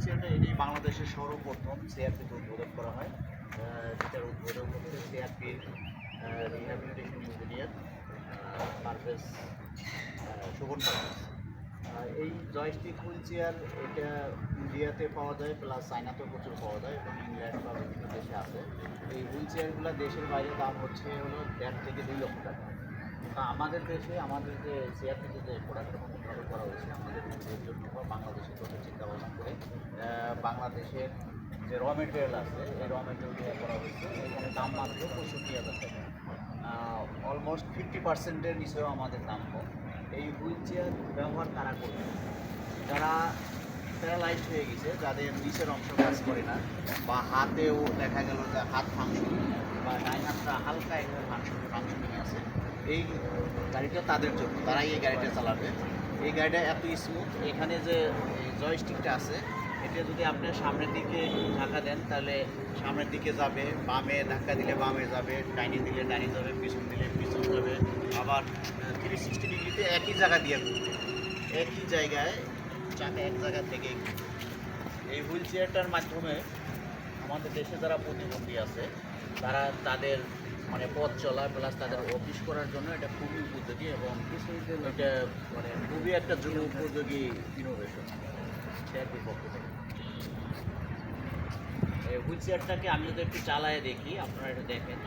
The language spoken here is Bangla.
হুইলচেয়ারটা এটি বাংলাদেশের সর্বপ্রথম সিআরপিতে উদ্বোধন করা হয় যেটার উদ্বোধন করছে সিআরপির রিহ্যাবিলিটেশন ইঞ্জিনিয়ার পারভেজ শোভন পারভেজ। এই জয়স্টিক হুইল চেয়ার এটা ইন্ডিয়াতে পাওয়া যায় প্লাস চায়নাতেও প্রচুর পাওয়া যায় এবং ইংল্যান্ড বা বিভিন্ন দেশে আছে। এই হুইল চেয়ারগুলো দেশের বাইরে দাম হচ্ছে হলো দেড় থেকে দুই লক্ষ টাকা। আমাদের দেশে আমাদের যে চেয়ার থেকে যে প্রোডাক্টটা উৎপাদন করা হয়েছে আমাদের নিজের জন্য বা বাংলাদেশের কথা চিন্তা ভাবনা করে আহ, বাংলাদেশের যে র মেটেরিয়াল আছে, এই র মেটেরিয়াল করা হয়েছে, এখানে দাম মাত্র পঁয়ষট্টি হাজার টাকা। অলমোস্ট ফিফটি পার্সেন্টের নিচেও আমাদের দাম কম। এই হুইল চেয়ার ব্যবহার কারা করবে? যারা প্যারালাইজড হয়ে গেছে, যাদের নিচের অংশ কাজ করে না, বা হাতেও দেখা গেল যে হাত ফাংশন বা ডাইন হাতটা হালকা একটা ফাংশন ফাংশনিং আছে, এই গাড়িটা তাদের জন্য, তারাই এই গাড়িটা চালাবে। এই গাড়িটা এত স্মুথ এখানে যে জয়স্টিকটা আছে এটা যদি আপনি সামনের দিকে ধাক্কা দেন তাহলে সামনের দিকে যাবে বামে ধাক্কা দিলে বামে যাবে ডাইনে দিলে ডাইনে যাবে পিছন দিলে পিছন যাবে আবার থ্রি সিক্সটি ডিগ্রিতে একই জায়গা দিয়ে ঘুরবে। একই জায়গায় চাকা এক জায়গা থেকে এই হুইল চেয়ারটার মাধ্যমে আমাদের দেশে যারা প্রতিবন্ধী আছে তারা তাদের মানে পথ চলা প্লাস তাদের অফিস করার জন্য এটা খুবই উপযোগী এবং এটা মানে খুবই একটা যুগ উপযোগী ইনোভেশন হুইল চেয়ারটাকে আমি যদি একটু চালায় দেখি আপনারা এটা দেখেন।